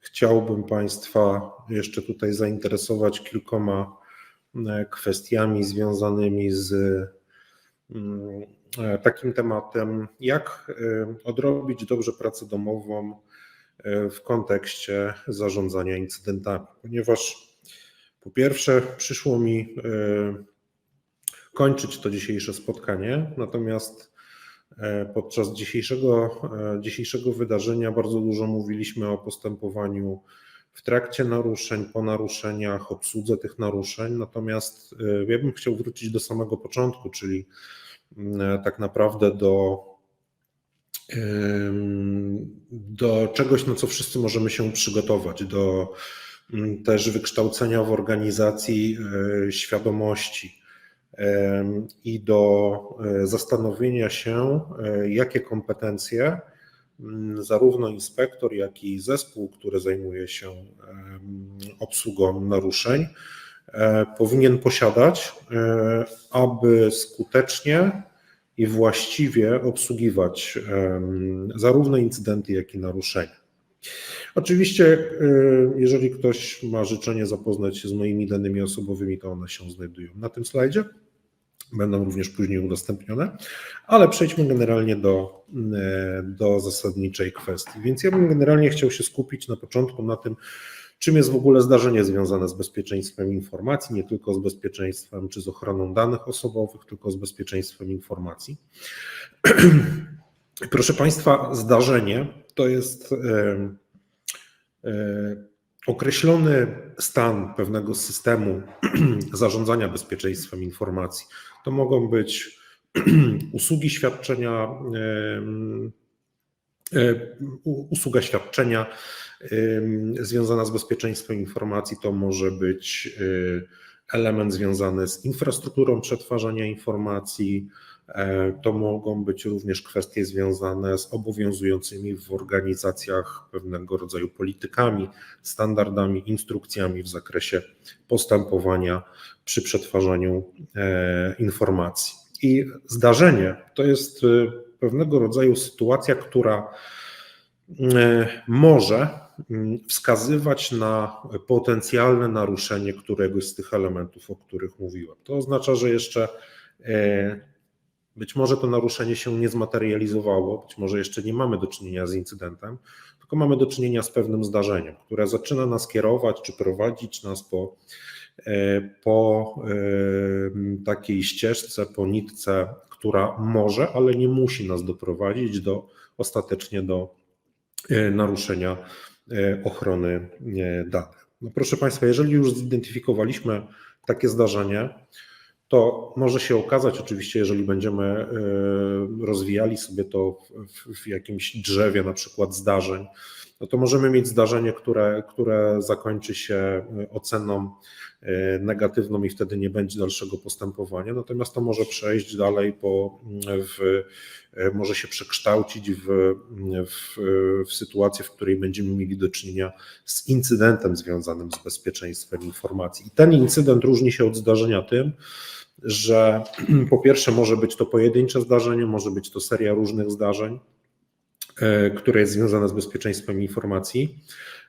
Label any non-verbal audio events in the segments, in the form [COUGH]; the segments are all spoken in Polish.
chciałbym Państwa jeszcze tutaj zainteresować kilkoma e, kwestiami związanymi z mm, e, takim tematem, jak e, odrobić dobrze pracę domową w kontekście zarządzania incydentami, ponieważ po pierwsze przyszło mi kończyć to dzisiejsze spotkanie, natomiast podczas dzisiejszego, e, dzisiejszego wydarzenia bardzo dużo mówiliśmy o postępowaniu w trakcie naruszeń, po naruszeniach, obsłudze tych naruszeń. Natomiast e, ja bym chciał wrócić do samego początku, czyli mm, tak naprawdę do, do czegoś, na co wszyscy możemy się przygotować, do mm, też wykształcenia w organizacji świadomości i do e, zastanowienia się, e, jakie kompetencje mm, zarówno inspektor, jak i zespół, który zajmuje się obsługą naruszeń, e, powinien posiadać, aby skutecznie i właściwie obsługiwać zarówno incydenty, jak i naruszenia. Oczywiście, jeżeli ktoś ma życzenie zapoznać się z moimi danymi osobowymi, to one się znajdują na tym slajdzie będą również później udostępnione, ale przejdźmy generalnie do, e, do zasadniczej kwestii. Więc ja bym generalnie chciał się skupić na początku na tym, czym jest w ogóle zdarzenie związane z bezpieczeństwem informacji, nie tylko z bezpieczeństwem czy z ochroną danych osobowych, tylko z bezpieczeństwem informacji. [CLEARS THROAT] Proszę Państwa, zdarzenie to jest. Yy, yy, określony stan pewnego systemu [CLEARS THROAT] zarządzania bezpieczeństwem informacji. To mogą być [CLEARS THROAT] usługi świadczenia, usługa świadczenia związana z bezpieczeństwem informacji, to może być e, element związany z infrastrukturą przetwarzania informacji, to mogą być również kwestie związane z obowiązującymi w organizacjach pewnego rodzaju politykami, standardami, instrukcjami w zakresie postępowania przy przetwarzaniu e, informacji. I zdarzenie to jest e, pewnego rodzaju sytuacja, która może wskazywać na potencjalne naruszenie któregoś z tych elementów, o których mówiłem. To oznacza, że jeszcze być może to naruszenie się nie zmaterializowało, być może jeszcze nie mamy do czynienia z incydentem, tylko mamy do czynienia z pewnym zdarzeniem, które zaczyna nas kierować czy prowadzić nas po, e, po e, takiej ścieżce, po nitce, która może, ale nie musi nas doprowadzić do ostatecznie do e, naruszenia ochrony danych. No proszę Państwa, jeżeli już zidentyfikowaliśmy takie zdarzenie, to może się okazać, oczywiście, jeżeli będziemy e, rozwijali sobie to w, w jakimś drzewie, na przykład zdarzeń, no to możemy mieć zdarzenie, które, które zakończy się e, oceną e, negatywną i wtedy nie będzie dalszego postępowania. Natomiast to może przejść dalej, po, w, może się przekształcić w, w, w sytuację, w której będziemy mieli do czynienia z incydentem związanym z bezpieczeństwem informacji. I ten incydent różni się od zdarzenia tym, że [CLEARS THROAT] po pierwsze może być to pojedyncze zdarzenie, może być to seria różnych zdarzeń, e, które jest związane z bezpieczeństwem informacji.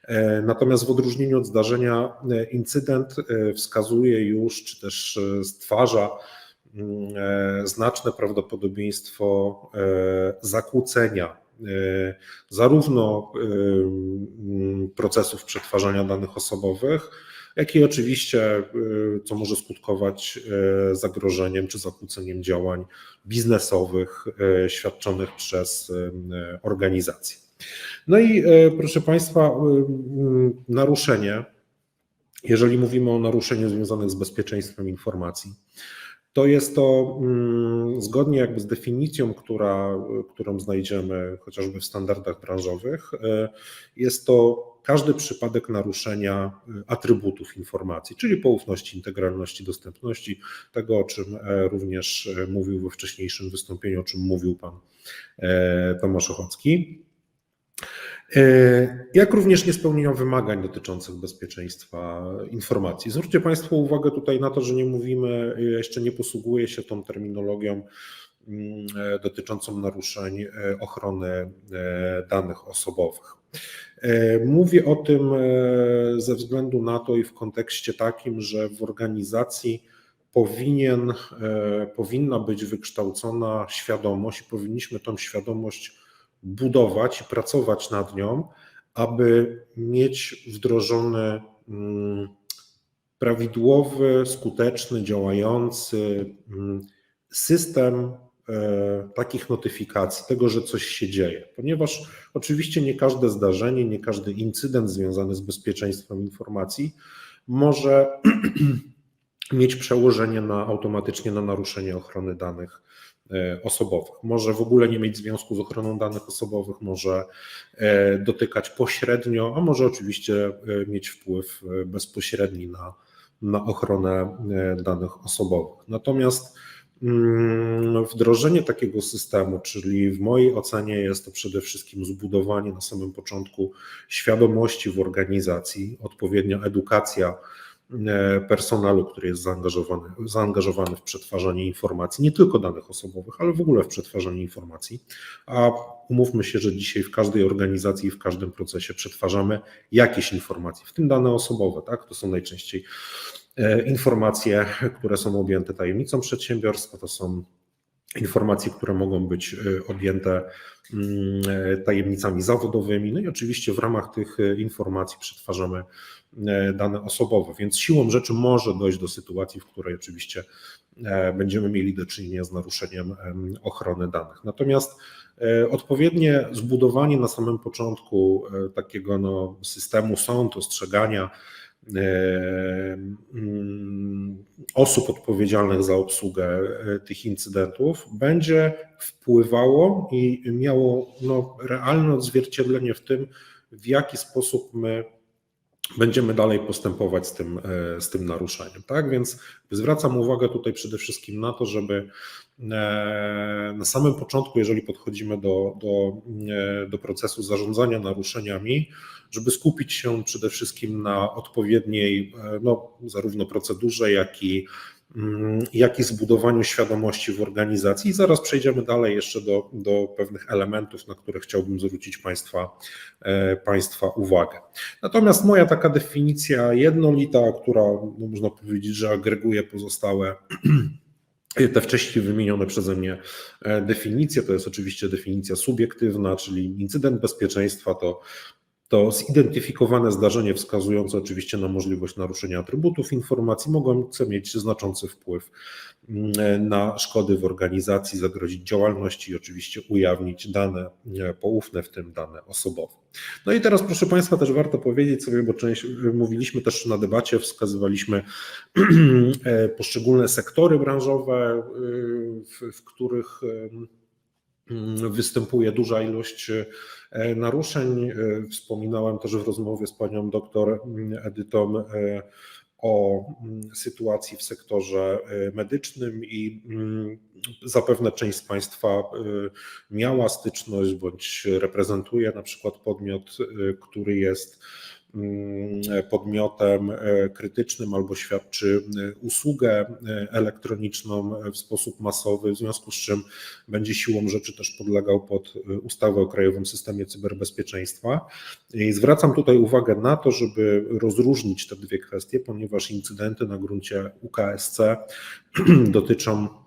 E, natomiast w odróżnieniu od zdarzenia, e, incydent wskazuje już, czy też stwarza mm, znaczne prawdopodobieństwo zakłócenia zarówno procesów przetwarzania danych osobowych, jak i oczywiście, y, co może skutkować y, zagrożeniem czy zakłóceniem działań biznesowych y, świadczonych przez organizacje. No i proszę Państwa, naruszenie, jeżeli mówimy o naruszeniu związanym z bezpieczeństwem informacji, to jest to mm, zgodnie jakby z definicją, która, którą znajdziemy chociażby w standardach branżowych, jest to każdy przypadek naruszenia y, atrybutów informacji, czyli poufności, integralności, dostępności, tego o czym e, również e, mówił we wcześniejszym wystąpieniu, o czym mówił pan e, Tomasz Ochocki. Jak również niespełnienia wymagań dotyczących bezpieczeństwa informacji. Zwróćcie Państwo uwagę tutaj na to, że nie mówimy, jeszcze nie posługuję się tą terminologią mm, dotyczącą naruszeń ochrony danych osobowych. Mówię o tym ze względu na to i w kontekście takim, że w organizacji powinien, powinna być wykształcona świadomość i powinniśmy tą świadomość budować i pracować nad nią, aby mieć wdrożony mm, prawidłowy, skuteczny, działający mm, system e, takich notyfikacji, tego, że coś się dzieje, ponieważ oczywiście nie każde zdarzenie, nie każdy incydent związany z bezpieczeństwem informacji może [CLEARS THROAT] mieć przełożenie na automatycznie na naruszenie ochrony danych E, osobowych. Może w ogóle nie mieć związku z ochroną danych osobowych, może e, dotykać pośrednio, a może oczywiście e, mieć wpływ bezpośredni na, na ochronę danych osobowych. Natomiast wdrożenie takiego systemu, czyli w mojej ocenie jest to przede wszystkim zbudowanie na samym początku świadomości w organizacji, odpowiednia edukacja E, personalu, który jest zaangażowany, zaangażowany w przetwarzanie informacji, nie tylko danych osobowych, ale w ogóle w przetwarzanie informacji. A umówmy się, że dzisiaj w każdej organizacji, w każdym procesie przetwarzamy jakieś informacje, w tym dane osobowe, tak? To są najczęściej informacje, które są objęte tajemnicą przedsiębiorstwa, to są informacje, które mogą być e, objęte mm, tajemnicami zawodowymi. No i oczywiście w ramach tych informacji przetwarzamy E, dane osobowe, więc siłą rzeczy może dojść do sytuacji, w której oczywiście e, będziemy mieli do czynienia z naruszeniem ochrony danych. Natomiast e, odpowiednie zbudowanie na samym początku takiego no, systemu sąd, ostrzegania osób odpowiedzialnych za obsługę tych incydentów będzie wpływało i miało no, realne odzwierciedlenie w tym, w jaki sposób my będziemy dalej postępować z tym, e, z tym naruszeniem. Tak więc zwracam uwagę tutaj przede wszystkim na to, żeby e, na samym początku, jeżeli podchodzimy do, do, e, do procesu zarządzania naruszeniami, żeby skupić się przede wszystkim na odpowiedniej, no, zarówno procedurze, jak i Mm, jak i zbudowaniu świadomości w organizacji. I zaraz przejdziemy dalej jeszcze do, do pewnych elementów, na które chciałbym zwrócić Państwa, e, Państwa uwagę. Natomiast moja taka definicja jednolita, która no można powiedzieć, że agreguje pozostałe [CLEARS THROAT] te wcześniej wymienione przeze mnie e, definicje, to jest oczywiście definicja subiektywna, czyli incydent bezpieczeństwa to to zidentyfikowane zdarzenie wskazujące oczywiście na możliwość naruszenia atrybutów informacji mogące mieć znaczący wpływ mm, na szkody w organizacji, zagrozić działalności i oczywiście ujawnić dane e, poufne, w tym dane osobowe. No i teraz proszę Państwa też warto powiedzieć sobie, bo część mówiliśmy też na debacie, wskazywaliśmy [CLEARS THROAT] e, poszczególne sektory branżowe, e, w, w których występuje duża ilość e, naruszeń. E, wspominałem też w rozmowie z panią doktor mm, Edytą e, o mm, sytuacji w sektorze medycznym i zapewne część z Państwa miała styczność bądź reprezentuje na przykład podmiot, który jest Mm, podmiotem e, krytycznym albo świadczy e, usługę e, elektroniczną w sposób masowy, w związku z czym będzie siłą rzeczy też podlegał pod ustawę o Krajowym Systemie Cyberbezpieczeństwa. I zwracam tutaj uwagę na to, żeby rozróżnić te dwie kwestie, ponieważ incydenty na gruncie UKSC [CLEARS THROAT] dotyczą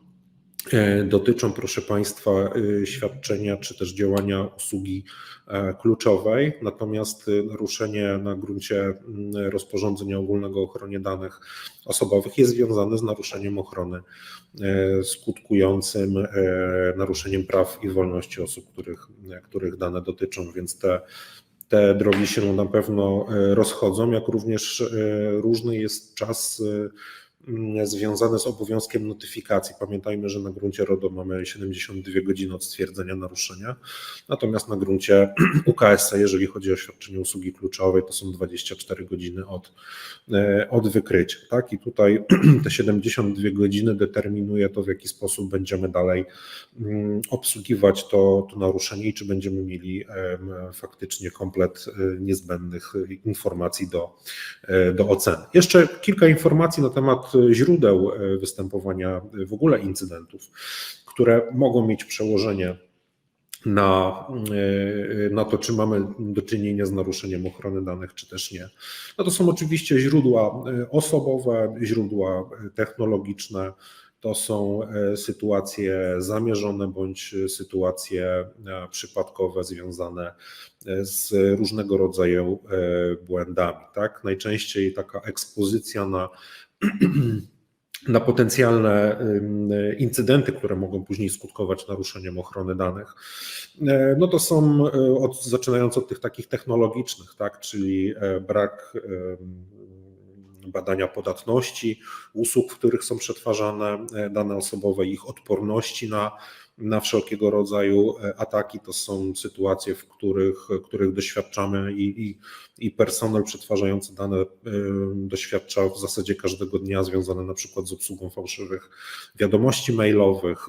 dotyczą, proszę Państwa, e, świadczenia czy też działania usługi e, kluczowej, natomiast naruszenie na gruncie mm, rozporządzenia ogólnego o ochronie danych osobowych jest związane z naruszeniem ochrony skutkującym naruszeniem praw i wolności osób, których, których dane dotyczą, więc te te drogi się na pewno rozchodzą, jak również różny jest czas związane z obowiązkiem notyfikacji. Pamiętajmy, że na gruncie RODO mamy 72 godziny od stwierdzenia naruszenia, natomiast na gruncie [CLEARS THROAT] UKS, jeżeli chodzi o świadczenie usługi kluczowej, to są 24 godziny od, e, od wykrycia. Tak? I tutaj [CLEARS THROAT] te 72 godziny determinuje to, w jaki sposób będziemy dalej mm, obsługiwać to, to naruszenie i czy będziemy mieli faktycznie komplet e, niezbędnych informacji do, e, do oceny. Jeszcze kilka informacji na temat źródeł występowania w ogóle incydentów, które mogą mieć przełożenie na, na to, czy mamy do czynienia z naruszeniem ochrony danych, czy też nie. No to są oczywiście źródła osobowe, źródła technologiczne, to są sytuacje zamierzone bądź sytuacje przypadkowe związane z różnego rodzaju błędami. Tak? Najczęściej taka ekspozycja na [CLEARS THROAT] na potencjalne incydenty, które mogą później skutkować naruszeniem ochrony danych, no to są od, zaczynając od tych takich technologicznych, tak, czyli brak badania podatności usług, w których są przetwarzane dane osobowe, ich odporności na na wszelkiego rodzaju ataki. To są sytuacje, w których, których doświadczamy i, i, i personel przetwarzający dane doświadcza w zasadzie każdego dnia, związane na przykład z obsługą fałszywych wiadomości mailowych. [CLEARS THROAT]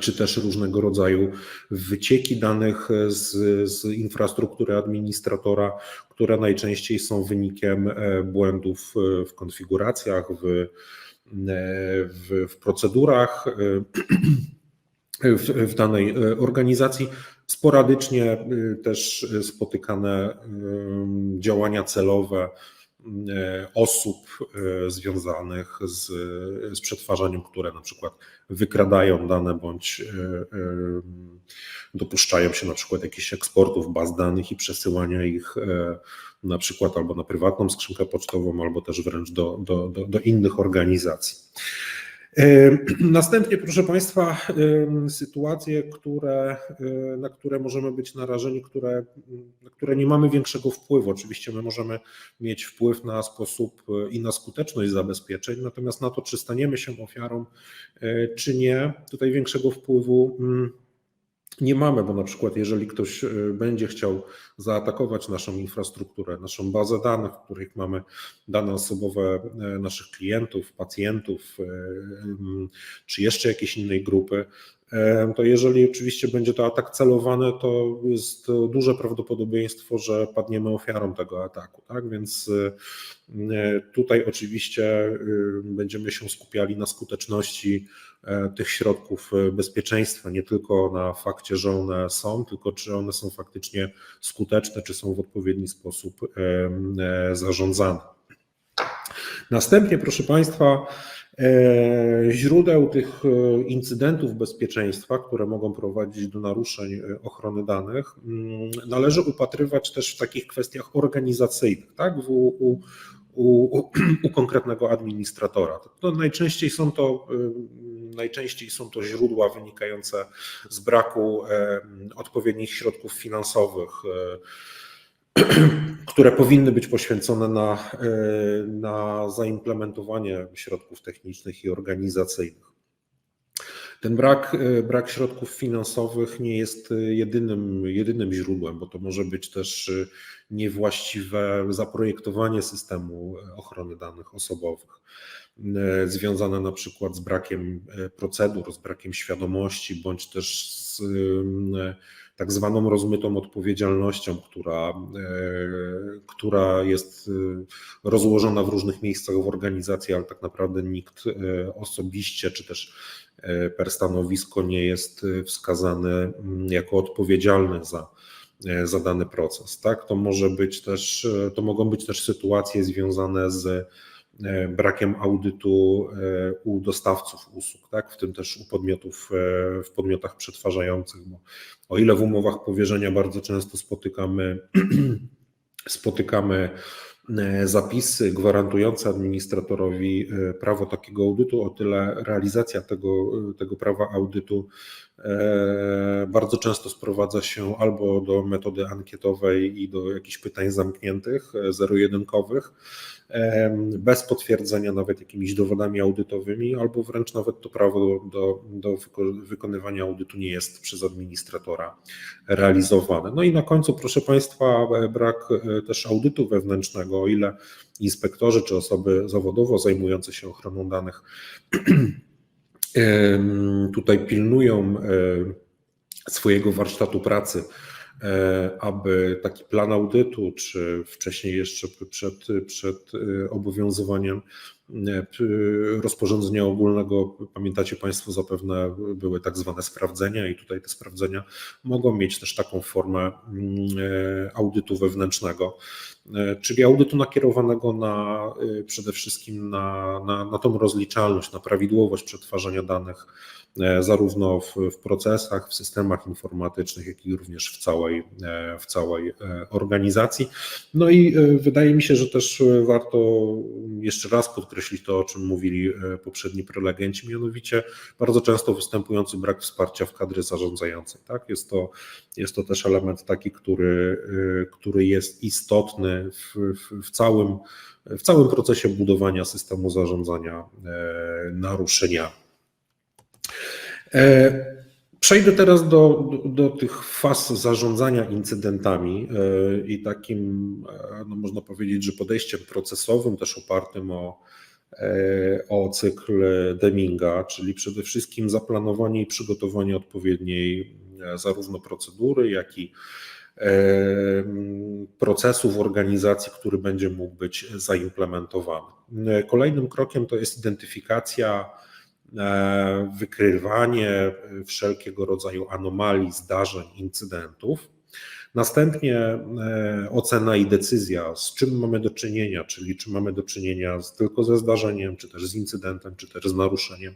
Czy też różnego rodzaju wycieki danych z, z infrastruktury administratora, które najczęściej są wynikiem błędów w konfiguracjach, w, w, w procedurach w, w danej organizacji. Sporadycznie też spotykane działania celowe osób związanych z, z przetwarzaniem, które na przykład wykradają dane bądź dopuszczają się na przykład jakichś eksportów baz danych i przesyłania ich na przykład albo na prywatną skrzynkę pocztową, albo też wręcz do, do, do, do innych organizacji. Następnie, proszę Państwa, sytuacje, które, na które możemy być narażeni, które, na które nie mamy większego wpływu. Oczywiście my możemy mieć wpływ na sposób i na skuteczność zabezpieczeń, natomiast na to, czy staniemy się ofiarą, czy nie, tutaj większego wpływu nie mamy, bo na przykład jeżeli ktoś będzie chciał zaatakować naszą infrastrukturę, naszą bazę danych, w których mamy dane osobowe naszych klientów, pacjentów, czy jeszcze jakiejś innej grupy, to jeżeli oczywiście będzie to atak celowany, to jest duże prawdopodobieństwo, że padniemy ofiarą tego ataku. Tak? Więc tutaj oczywiście będziemy się skupiali na skuteczności tych środków bezpieczeństwa, nie tylko na fakcie, że one są, tylko czy one są faktycznie skuteczne, czy są w odpowiedni sposób zarządzane. Następnie, proszę Państwa, źródeł tych incydentów bezpieczeństwa, które mogą prowadzić do naruszeń ochrony danych, należy upatrywać też w takich kwestiach organizacyjnych, tak? W, u, u, [CLEARS THROAT] u konkretnego administratora. To najczęściej są to najczęściej są to źródła wynikające z braku odpowiednich środków finansowych, [CLEARS THROAT] które powinny być poświęcone na, na zaimplementowanie środków technicznych i organizacyjnych. Ten brak, brak środków finansowych nie jest jedynym, jedynym źródłem, bo to może być też niewłaściwe zaprojektowanie systemu ochrony danych osobowych, związane na przykład z brakiem procedur, z brakiem świadomości, bądź też z tak zwaną rozmytą odpowiedzialnością, która, która jest rozłożona w różnych miejscach w organizacji, ale tak naprawdę nikt osobiście czy też per stanowisko nie jest wskazany jako odpowiedzialny za, za dany proces. Tak? To może być też, to mogą być też sytuacje związane z brakiem audytu u dostawców usług, tak? w tym też u podmiotów, w podmiotach przetwarzających, bo o ile w umowach powierzenia bardzo często spotykamy, [CLEARS THROAT] spotykamy zapisy gwarantujące administratorowi prawo takiego audytu, o tyle realizacja tego, tego prawa audytu bardzo często sprowadza się albo do metody ankietowej i do jakichś pytań zamkniętych, zero-jedynkowych, bez potwierdzenia nawet jakimiś dowodami audytowymi, albo wręcz nawet to prawo do, do wykonywania audytu nie jest przez administratora realizowane. No i na końcu, proszę Państwa, brak też audytu wewnętrznego, o ile inspektorzy czy osoby zawodowo zajmujące się ochroną danych [CLEARS THROAT] tutaj pilnują swojego warsztatu pracy aby taki plan audytu, czy wcześniej jeszcze przed, przed obowiązywaniem rozporządzenia ogólnego, pamiętacie Państwo, zapewne były tak zwane sprawdzenia, i tutaj te sprawdzenia mogą mieć też taką formę mm, audytu wewnętrznego, czyli audytu nakierowanego na przede wszystkim na, na, na tą rozliczalność, na prawidłowość przetwarzania danych E, zarówno w, w, procesach, w systemach informatycznych, jak i również w całej, e, w całej e, organizacji. No i wydaje mi się, że też warto jeszcze raz podkreślić to, o czym mówili poprzedni prelegenci, mianowicie bardzo często występujący brak wsparcia w kadry zarządzającej. Tak? Jest, to, jest to też element taki, który, który jest istotny w, w, w całym w całym procesie budowania systemu zarządzania naruszeniami. E, przejdę teraz do, do, do, tych faz zarządzania incydentami e, i takim, e, no można powiedzieć, że podejściem procesowym, też opartym o, o cykl Deminga, czyli przede wszystkim zaplanowanie i przygotowanie odpowiedniej zarówno procedury, jak i procesu w organizacji, który będzie mógł być zaimplementowany. Kolejnym krokiem to jest identyfikacja wykrywanie wszelkiego rodzaju anomalii, zdarzeń, incydentów. Następnie e, ocena i decyzja, z czym mamy do czynienia, czyli czy mamy do czynienia z, tylko ze zdarzeniem, czy też z incydentem, czy też z naruszeniem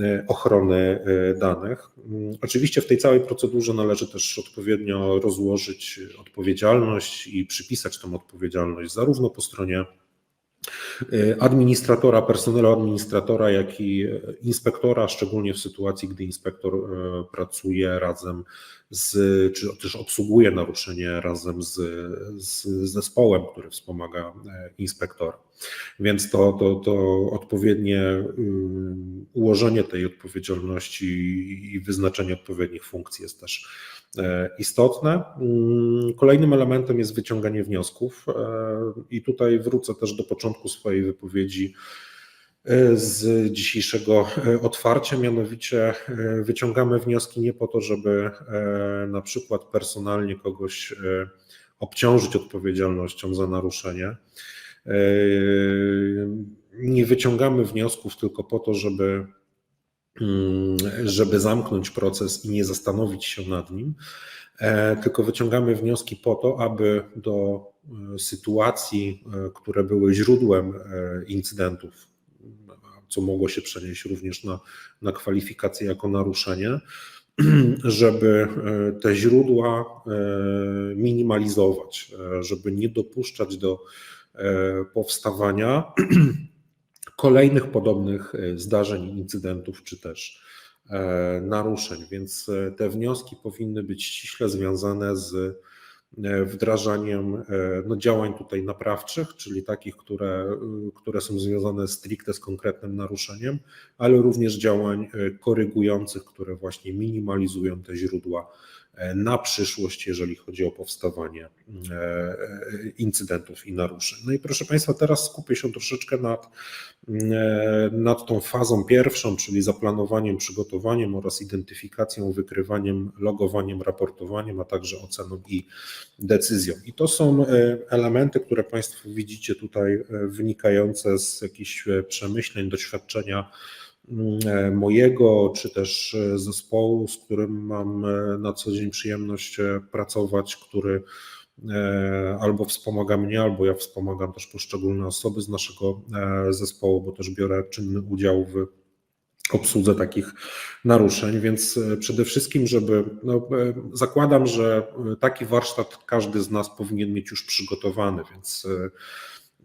e, ochrony danych. Mm, oczywiście w tej całej procedurze należy też odpowiednio rozłożyć odpowiedzialność i przypisać tę odpowiedzialność zarówno po stronie E, administratora, personelu administratora, jak i inspektora, szczególnie w sytuacji, gdy inspektor e, pracuje razem z, czy też obsługuje naruszenie razem z, z zespołem, który wspomaga e, inspektora. Więc to, to, to odpowiednie ułożenie tej odpowiedzialności i wyznaczenie odpowiednich funkcji jest też E, istotne. Mm, kolejnym elementem jest wyciąganie wniosków e, i tutaj wrócę też do początku swojej wypowiedzi e, z dzisiejszego otwarcia, mianowicie wyciągamy wnioski nie po to, żeby na przykład personalnie kogoś obciążyć odpowiedzialnością za naruszenie. Nie wyciągamy wniosków tylko po to, żeby żeby zamknąć proces i nie zastanowić się nad nim, e, tylko wyciągamy wnioski po to, aby do e, sytuacji, e, które były źródłem incydentów, co mogło się przenieść również na, na kwalifikację jako naruszenie, [CLEARS THROAT] żeby te źródła minimalizować, żeby nie dopuszczać do powstawania [CLEARS THROAT] kolejnych podobnych e, zdarzeń, incydentów czy też e, naruszeń. Więc e, te wnioski powinny być ściśle związane z wdrażaniem no, działań tutaj naprawczych, czyli takich, które, które są związane stricte z konkretnym naruszeniem, ale również działań korygujących, które właśnie minimalizują te źródła na przyszłość, jeżeli chodzi o powstawanie e, incydentów i naruszeń. No i proszę Państwa, teraz skupię się troszeczkę nad, e, nad tą fazą pierwszą, czyli zaplanowaniem, przygotowaniem oraz identyfikacją, wykrywaniem, logowaniem, raportowaniem, a także oceną i decyzją. I to są e, elementy, które Państwo widzicie tutaj wynikające z jakichś przemyśleń, doświadczenia E, mojego, czy też e, zespołu, z którym mam e, na co dzień przyjemność pracować, który albo wspomaga mnie, albo ja wspomagam też poszczególne osoby z naszego zespołu, bo też biorę czynny udział w obsłudze takich naruszeń, więc przede wszystkim, żeby no, zakładam, że taki warsztat każdy z nas powinien mieć już przygotowany, więc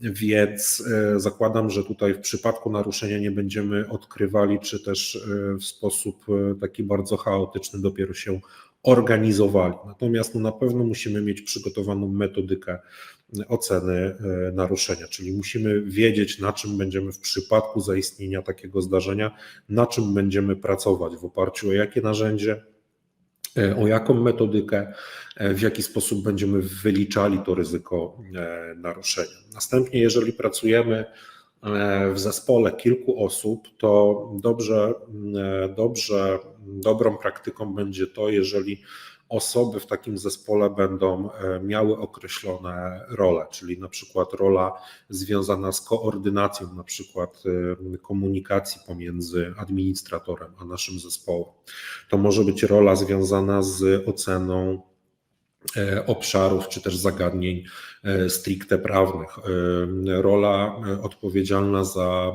więc e, zakładam, że tutaj w przypadku naruszenia nie będziemy odkrywali, czy też e, w sposób e, taki bardzo chaotyczny dopiero się organizowali. Natomiast no na pewno musimy mieć przygotowaną metodykę oceny naruszenia, czyli musimy wiedzieć, na czym będziemy w przypadku zaistnienia takiego zdarzenia, na czym będziemy pracować, w oparciu o jakie narzędzie, o jaką metodykę, e, w jaki sposób będziemy wyliczali to ryzyko e, naruszenia. Następnie, jeżeli pracujemy w zespole kilku osób, to dobrze, dobrze, dobrą praktyką będzie to, jeżeli osoby w takim zespole będą e, miały określone role, czyli na przykład rola związana z koordynacją, na przykład e, komunikacji pomiędzy administratorem a naszym zespołem. To może być rola związana z oceną e, obszarów czy też zagadnień stricte prawnych. Rola odpowiedzialna za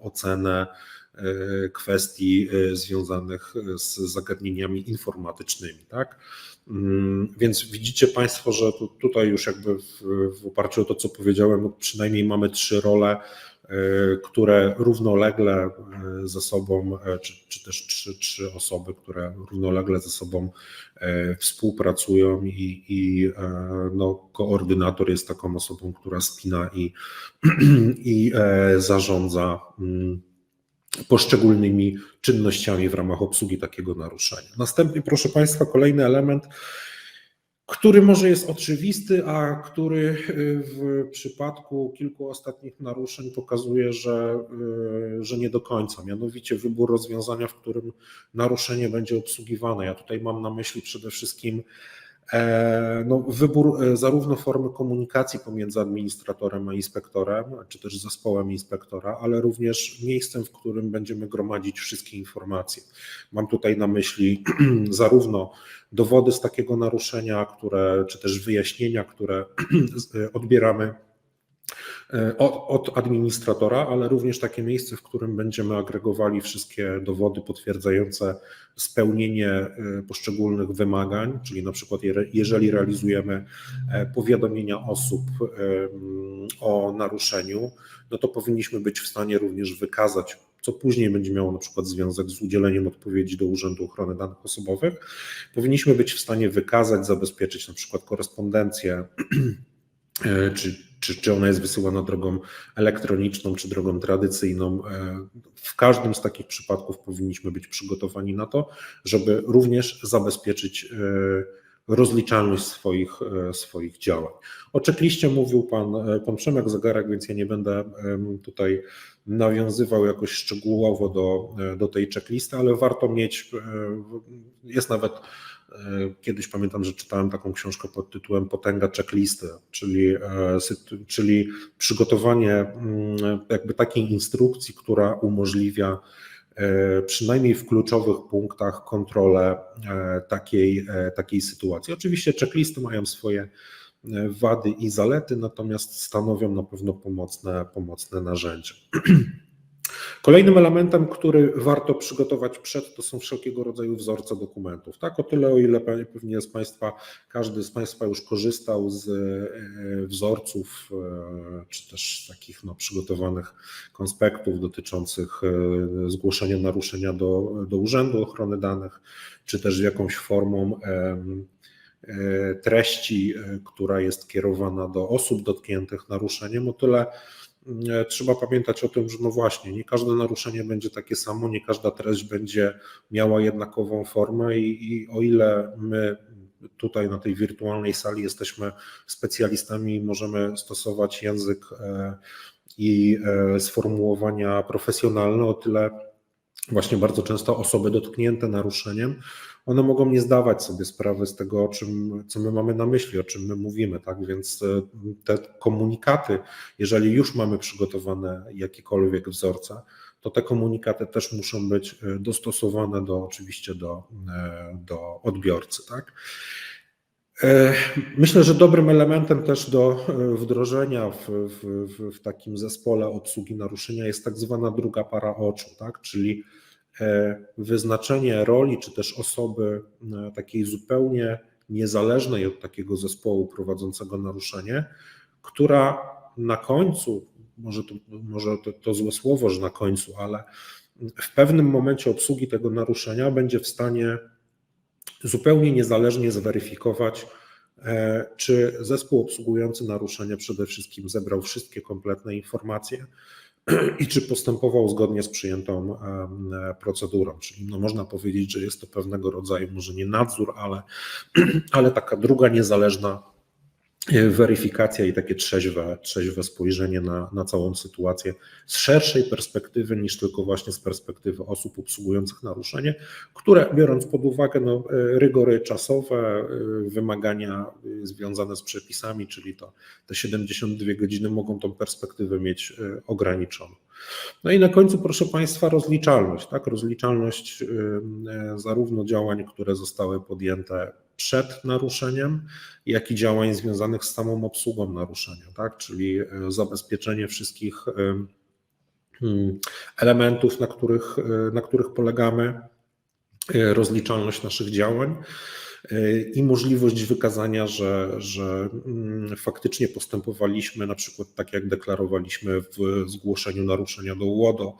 ocenę kwestii e, związanych z zagadnieniami informatycznymi. Tak? Mm, więc widzicie Państwo, że tu, tutaj już jakby w, w oparciu o to, co powiedziałem, no przynajmniej mamy trzy role, e, które równolegle ze sobą, czy, czy też trzy, trzy osoby, które równolegle ze sobą współpracują i, i no, koordynator jest taką osobą, która spina i, [CLEARS THROAT] i zarządza mm, poszczególnymi czynnościami w ramach obsługi takiego naruszenia. Następnie, proszę Państwa, kolejny element, który może jest oczywisty, a który y, w przypadku kilku ostatnich naruszeń pokazuje, że, y, że nie do końca. Mianowicie wybór rozwiązania, w którym naruszenie będzie obsługiwane. Ja tutaj mam na myśli przede wszystkim no, wybór e, zarówno formy komunikacji pomiędzy administratorem a inspektorem, czy też zespołem inspektora, ale również miejscem, w którym będziemy gromadzić wszystkie informacje. Mam tutaj na myśli [CLEARS THROAT] zarówno dowody z takiego naruszenia, które, czy też wyjaśnienia, które [CLEARS THROAT] odbieramy E, od, od, administratora, ale również takie miejsce, w którym będziemy agregowali wszystkie dowody potwierdzające spełnienie e, poszczególnych wymagań, czyli na przykład jeżeli realizujemy e, powiadomienia osób o naruszeniu, no to powinniśmy być w stanie również wykazać co później będzie miało na przykład związek z udzieleniem odpowiedzi do Urzędu Ochrony Danych Osobowych, powinniśmy być w stanie wykazać, zabezpieczyć na przykład korespondencję [CLEARS THROAT] czy czy, czy ona jest wysyłana drogą elektroniczną, czy drogą tradycyjną. E, w każdym z takich przypadków powinniśmy być przygotowani na to, żeby również zabezpieczyć e, rozliczalność swoich, e, swoich działań. O mówił pan, pan Przemek Zagarek, więc ja nie będę tutaj nawiązywał jakoś szczegółowo do, do tej checklisty, ale warto mieć, jest nawet E, kiedyś pamiętam, że czytałem taką książkę pod tytułem Potęga checklisty, czyli, e, czyli przygotowanie mm, jakby takiej instrukcji, która umożliwia e, przynajmniej w kluczowych punktach kontrolę takiej, takiej sytuacji. Oczywiście checklisty mają swoje wady i zalety, natomiast stanowią na pewno pomocne, pomocne narzędzie. [CLEARS THROAT] Kolejnym elementem, który warto przygotować przed, to są wszelkiego rodzaju wzorce dokumentów. Tak, o tyle, o ile pewnie z Państwa, każdy z Państwa już korzystał z e, wzorców, e, czy też takich no, przygotowanych konspektów dotyczących e, zgłoszenia naruszenia do, do Urzędu Ochrony Danych, czy też jakąś formą treści, która jest kierowana do osób dotkniętych naruszeniem, o tyle trzeba pamiętać o tym, że no właśnie, nie każde naruszenie będzie takie samo, nie każda treść będzie miała jednakową formę i, i o ile my tutaj na tej wirtualnej sali jesteśmy specjalistami i możemy stosować język e, i e, sformułowania profesjonalne, o tyle właśnie bardzo często osoby dotknięte naruszeniem one mogą nie zdawać sobie sprawy z tego, o czym, co my mamy na myśli, o czym my mówimy, tak? Więc e, te komunikaty, jeżeli już mamy przygotowane jakiekolwiek wzorce, to te komunikaty też muszą być e, dostosowane do oczywiście do, e, do odbiorcy, tak? Myślę, że dobrym elementem też do wdrożenia w, w, w, takim zespole obsługi naruszenia jest tak zwana druga para oczu, tak? czyli wyznaczenie roli, czy też osoby e, takiej zupełnie niezależnej od takiego zespołu prowadzącego naruszenie, która na końcu, może to, może to, to złe słowo, że na końcu, ale w pewnym momencie obsługi tego naruszenia będzie w stanie zupełnie niezależnie zweryfikować, e, czy zespół obsługujący naruszenie przede wszystkim zebrał wszystkie kompletne informacje, i czy postępował zgodnie z przyjętą procedurą. Czyli no można powiedzieć, że jest to pewnego rodzaju, może nie nadzór, ale, [CLEARS THROAT] ale taka druga niezależna weryfikacja i takie trzeźwe, trzeźwe spojrzenie na, na całą sytuację z szerszej perspektywy niż tylko właśnie z perspektywy osób obsługujących naruszenie, które biorąc pod uwagę no, rygory czasowe, wymagania związane z przepisami, czyli to te 72 godziny mogą tą perspektywę mieć ograniczoną. No i na końcu, proszę Państwa, rozliczalność, tak? Rozliczalność zarówno działań, które zostały podjęte przed naruszeniem, jak i działań związanych z samą obsługą naruszenia, tak? czyli zabezpieczenie wszystkich hmm, elementów, na których, na których polegamy, rozliczalność naszych działań i możliwość wykazania, że, że mm, faktycznie postępowaliśmy, na przykład tak jak deklarowaliśmy w zgłoszeniu naruszenia do UODO,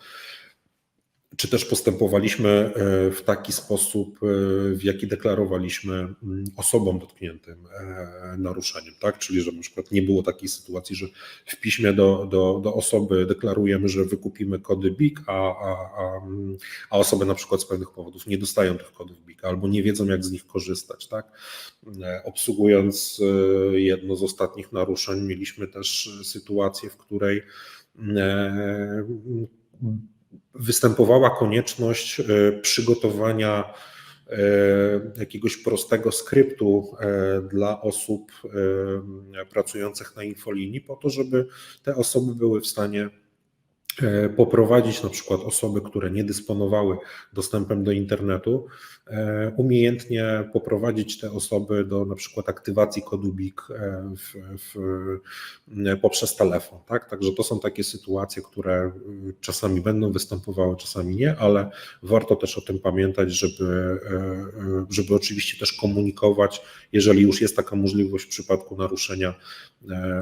czy też postępowaliśmy e, w taki sposób, e, w jaki deklarowaliśmy mm, osobom dotkniętym e, naruszeniem, tak? Czyli, że na przykład nie było takiej sytuacji, że w piśmie do, do, do osoby deklarujemy, że wykupimy kody BIK, a, a, a, a osoby na przykład z pewnych powodów nie dostają tych kodów BIK albo nie wiedzą, jak z nich korzystać, tak? Obsługując jedno z ostatnich naruszeń, mieliśmy też sytuację, w której występowała konieczność e, przygotowania e, jakiegoś prostego skryptu e, dla osób pracujących na infolinii, po to, żeby te osoby były w stanie poprowadzić na przykład osoby, które nie dysponowały dostępem do internetu, e, umiejętnie poprowadzić te osoby do na przykład aktywacji kodu BIK e, w, w, poprzez telefon. Tak? Także to są takie sytuacje, które czasami będą występowały, czasami nie, ale warto też o tym pamiętać, żeby, żeby oczywiście też komunikować, jeżeli już jest taka możliwość w przypadku naruszenia,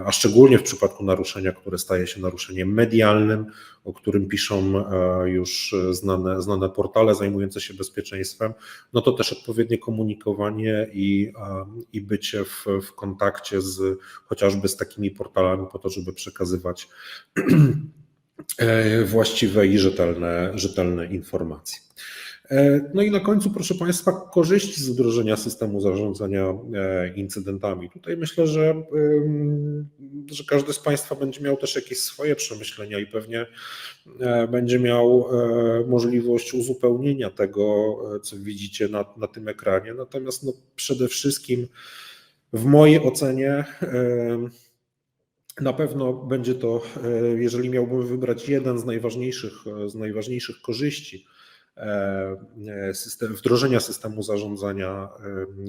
a szczególnie w przypadku naruszenia, które staje się naruszeniem medialnym, o którym piszą e, już znane, znane portale zajmujące się bezpieczeństwem, no to też odpowiednie komunikowanie i, e, i bycie w, w kontakcie z chociażby z takimi portalami po to, żeby przekazywać [CLEARS THROAT] e, właściwe i rzetelne, rzetelne informacje. E, no i na końcu, proszę Państwa, korzyści z wdrożenia systemu zarządzania e, incydentami. Tutaj myślę, że, że każdy z Państwa będzie miał też jakieś swoje przemyślenia i pewnie e, będzie miał możliwość uzupełnienia tego, co widzicie na, na tym ekranie. Natomiast no, przede wszystkim w mojej ocenie na pewno będzie to, jeżeli miałbym wybrać jeden z najważniejszych, z najważniejszych korzyści, system, wdrożenia systemu zarządzania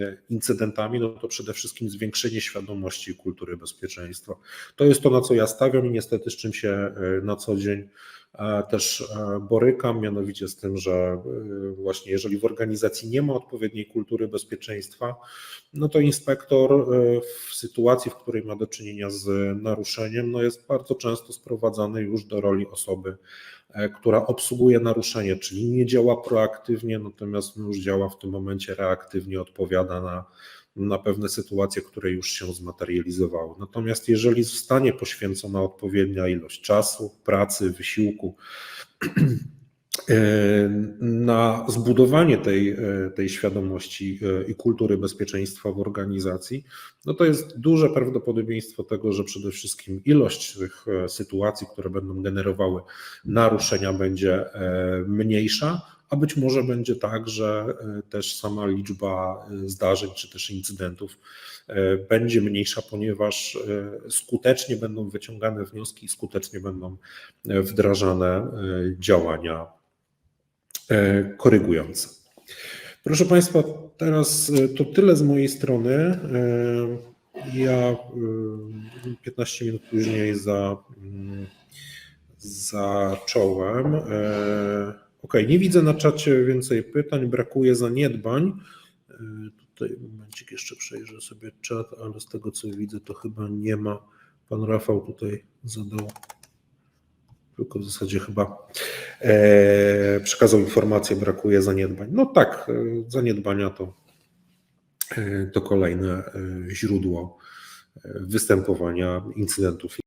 e, incydentami, no to przede wszystkim zwiększenie świadomości kultury bezpieczeństwa. To jest to, na co ja stawiam i niestety z czym się e, na co dzień też borykam, mianowicie z tym, że właśnie jeżeli w organizacji nie ma odpowiedniej kultury bezpieczeństwa, no to inspektor w sytuacji, w której ma do czynienia z naruszeniem, no jest bardzo często sprowadzany już do roli osoby E, która obsługuje naruszenie, czyli nie działa proaktywnie, natomiast już działa w tym momencie reaktywnie, odpowiada na, na pewne sytuacje, które już się zmaterializowały. Natomiast jeżeli zostanie poświęcona odpowiednia ilość czasu, pracy, wysiłku, [CLEARS THROAT] E, na zbudowanie tej, e, tej świadomości e, i kultury bezpieczeństwa w organizacji, no to jest duże prawdopodobieństwo tego, że przede wszystkim ilość tych sytuacji, które będą generowały naruszenia, będzie mniejsza, a być może będzie tak, że też sama liczba zdarzeń czy też incydentów będzie mniejsza, ponieważ skutecznie będą wyciągane wnioski i skutecznie będą wdrażane działania E, korygujące. Proszę Państwa, teraz e, to tyle z mojej strony. E, ja 15 minut później za, mm, zacząłem. Ok, nie widzę na czacie więcej pytań, brakuje zaniedbań. Tutaj momencik jeszcze przejrzę sobie czat, ale z tego co widzę, to chyba nie ma. Pan Rafał tutaj zadał tylko w zasadzie chyba e, przekazał informację, brakuje zaniedbań. No tak, e, zaniedbania to, e, to kolejne źródło występowania incydentów